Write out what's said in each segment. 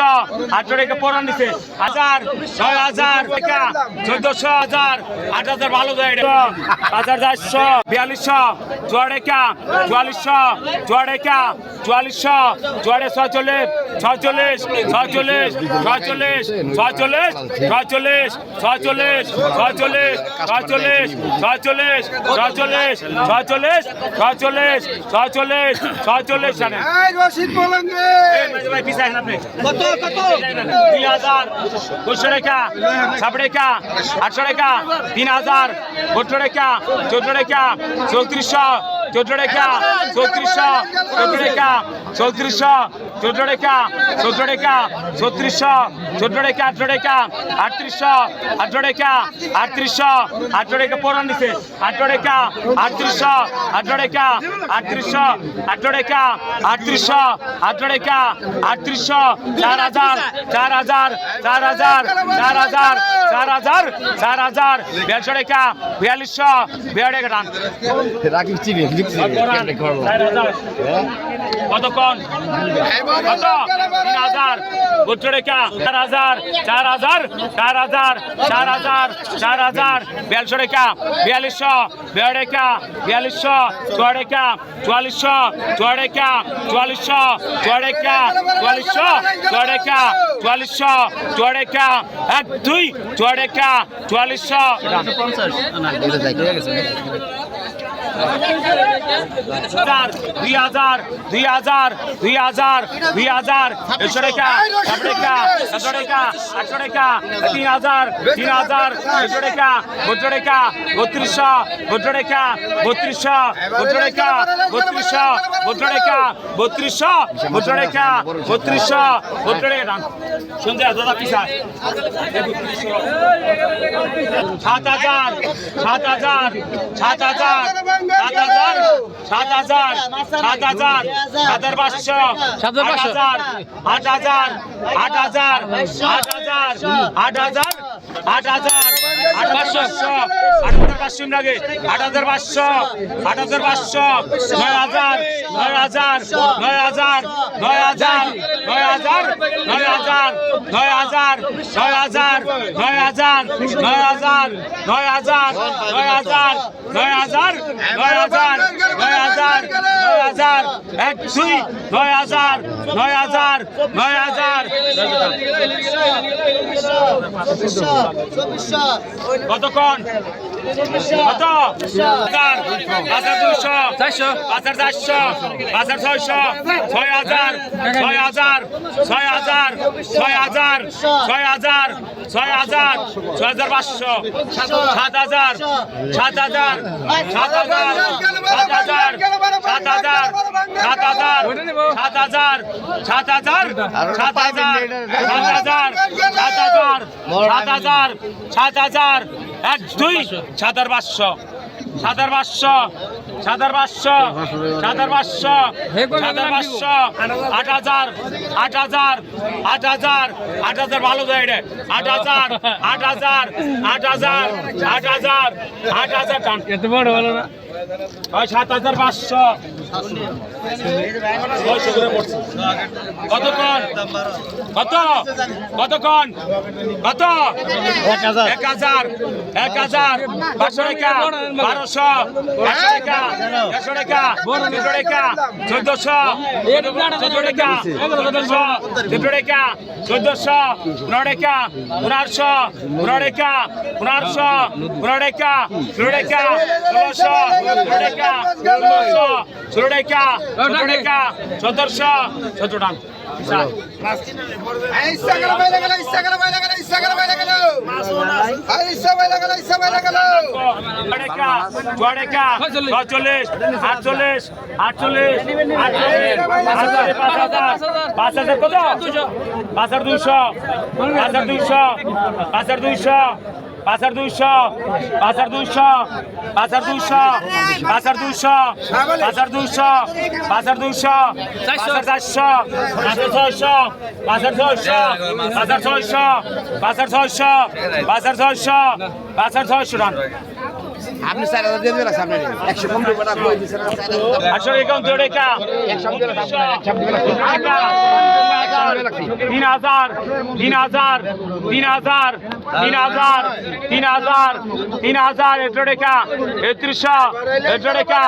আটত্রিশশো আটশো টাকা পড়ান দিছে হাজার ছয় হাজার টাকা চোদ্দশো হাজার আট হাজার ভালো যায় পাঁচ হাজার চারশো বিয়াল্লিশশো চুয়াড় টাকা চুয়াল্লিশশো চুয়াড় টাকা চুয়াল্লিশশো চুয়াড়ে ছয়চল্লিশ ছয়চল্লিশ ছয়চল্লিশ ছয়চল্লিশ ছয়চল্লিশ ছয়চল্লিশ ছয়চল্লিশ ছয়চল্লিশ ছয়চল্লিশ ছয়চল্লিশ ছয়চল্লিশ ছয়চল্লিশ ছয়চল্লিশ ছয়চল্লিশ ছয়চল্লিশ কত কত দুই হাজার দুশো টাকা সাত টাকা আটশো টাকা তিন হাজার চোদ্দ টাকা চোদ্দ টাকা চৌত্রিশশো চোদ্দ টাকা চৌত্রিশশো চোদ্দ টাকা চৌত্রিশশো চোদ্দ টাকা চোদ্দ টাকা চৌত্রিশশো চোদ্দ টাকা আটশো টাকা আটত্রিশশো আটশো টাকা আটত্রিশশো আটশো টাকা পড়ান দিছে। আটশো টাকা আটত্রিশশো আটশো টাকা আটত্রিশশো আটশো টাকা আটত্রিশশো আটশো টাকা আটত্রিশশো চার হাজার চার হাজার চার হাজার চার হাজার চার হাজার চার হাজার বিয়াল্লিশশো টাকা বিয়াল্লিশশো বিয়াল্লিশ টান। চিনি পড়ান, तीन हजार बोचड़े क्या चार हजार चार हजार चार हजार चार हजार चार हजार बयालीसोड़े क्या बयालीस सौ बयाड़े क्या बयालीस सौ चौड़े क्या चौलीस सौ चौड़े क्या चौलीस सौ चौड़े क्या चौलीस सौ चौड़े क्या চুয়াল্লিশ চুয়ারেকা এক দুই চুয়ারেকা চুয়াল্লিশ পঞ্চাশ দুই হাজার দুই হাজার দুই হাজার দুই হাজার। একশো টাকা সাতশো টাকা আটশো টাকা তিন হাজার তিন হাজার একশো টাকা বত্র টাকা বত্রিশশো বত্র টাকা বত্রিশশো বত্র টাকা বত্রিশশো বত্র টাকা বত্রিশশো বত্র টাকা বত্রিশশো বত্র টাকা শুনতে দাদা পিসা সাত হাজার সাত হাজার সাত হাজার সাত হাজার সাত হাজার সাত হাজার হাজার পাঁচশো সাত হাজার আট হাজার আট হাজার আট হাজার আট হাজার আট হাজার আট পাঁচশো আট পাঁচশো লাগে আট হাজার পাঁচশো আট হাজার পাঁচশো নয় হাজার নয় হাজার নয় হাজার নয় হাজার নয় হাজার নয় হাজার নয় হাজার নয় হাজার নয় হাজার নয় হাজার নয় হাজার নয় হাজার নয় হাজার নয় হাজার নয় হাজার নয় হাজার এক দুই নয় হাজার নয় হাজার নয় হাজার কতক্ষণ কত হাজার হাজার দুশো চারশো হাজার চারশো হাজার ছয়শো ছয় হাজার ছয় হাজার ছয় হাজার ছয় হাজার ছয় হাজার ছয় হাজার ছয় হাজার পাঁচশো সাত হাজার সাত হাজার সাত হাজার সাত হাজার সাত হাজার সাত হাজার সাত হাজার সাত হাজার সাত হাজার সাত হাজার সাত হাজার সাত হাজার সাত হাজার এক দুই হাজার পাঁচশো। হাজার পাঁচশো হাজার পাঁচশো হাজার পাঁচশো হাজার পাঁচশো আট হাজার আট হাজার আট হাজার আট হাজার ভালো যায় রে আট হাজার আট হাজার আট হাজার আট হাজার আট হাজার টান। এত বড় হলো না। ওই সাত হাজার পাঁচশো। ছয়শো করে পড়ছে। কতক্ষণ? কত? কতক্ষণ? কত? এক হাজার। এক হাজার। এক হাজার। পাঁচশো টাকা। বারোশো। একশো টাকা। একশো টাকা। দুশো টাকা। চোদ্দশো। চোদ্দ টাকা। চোদ্দশো। চোদ্দ টাকা। চোদ্দশো। পনেরো টাকা। পনেরোশো। পনেরো টাকা। পনেরোশো। পনেরো টাকা। ষোলো টাকা। ষোলোশো। ষোলো টাকা। ষোলোশো। ষোলো টাকা সতেরো টাকা সতেরোশো সতেরো টাকা ছচল্লিশ আটচল্লিশ আটচল্লিশ পাঁচ হাজার কত? পাঁচ হাজার দুইশো পাঁচ হাজার দুইশো পাঁচ হাজার পাঁচার দুইশো পাঁচার দুইশো পাঁচার দুইশো পাঁচার দুইশো পাঁচার দুইশো পাঁচার দুইশো পাঁচার চারশো পাঁচার ছয়শো পাঁচার ছয়শো পাঁচার ছয়শো পাঁচার ছয়শো পাঁচার ছয়শো পাঁচার ছয়শো রান। আপনি চার হাজার দিয়ে দিলেন সামনে একশো কম দেবো না কই দিচ্ছেন একাউন্ট টাকা তিন হাজার তিন হাজার তিন হাজার তিন হাজার তিন হাজার তিন হাজার এটো টাকা একত্রিশশো এটো টাকা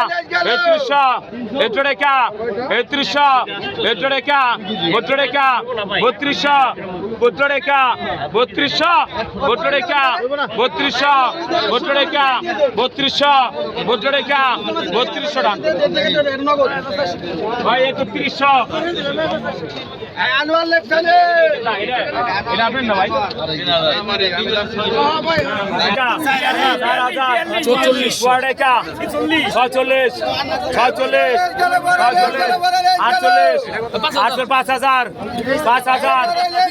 একত্রিশশো এটো টাকা একত্রিশশো এটো টাকা বত্র টাকা বত্রিশশো টাকা বত্রিশশো বত্র টাকা বত্রিশশো বত্র টাকা বত্রিশশো বত্র টাকা বত্রিশশো টাকা। ভাই একত্রিশশো। আনোয়ার লেফটেনে এটা আপনার না ভাই? চল্লিশ টাকা ছচল্লিশ ছচল্লিশ আটচল্লিশ। আটশো পাঁচ হাজার। পাঁচ হাজার।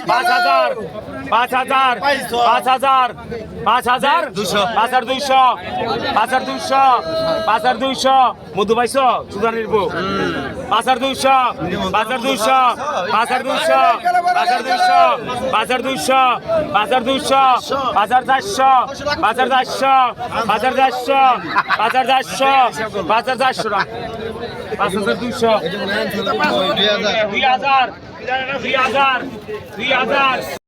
পাঁচ হাজার। পাঁচ হাজার। পাঁচ হাজার। পাঁচ হাজার। পাঁচ হাজার দুইশো। পাঁচ হাজার দুইশো। পাঁচ হাজার দুইশো। মধু পাইছ সুদান নির্বু পাঁচ হাজার দুইশো। পাঁচ হাজার দুইশো। পাঁচ হাজার দুইশো বাজার দুইশো বাজার দুইশো বাজার দুইশো বাজার চারশো বাজার হাজার চারশো বাজার চারশো বাজার চারশো বাজার চারশো পাঁচ হাজার দুইশো। দুই হাজার। দুই হাজার। দুই হাজার।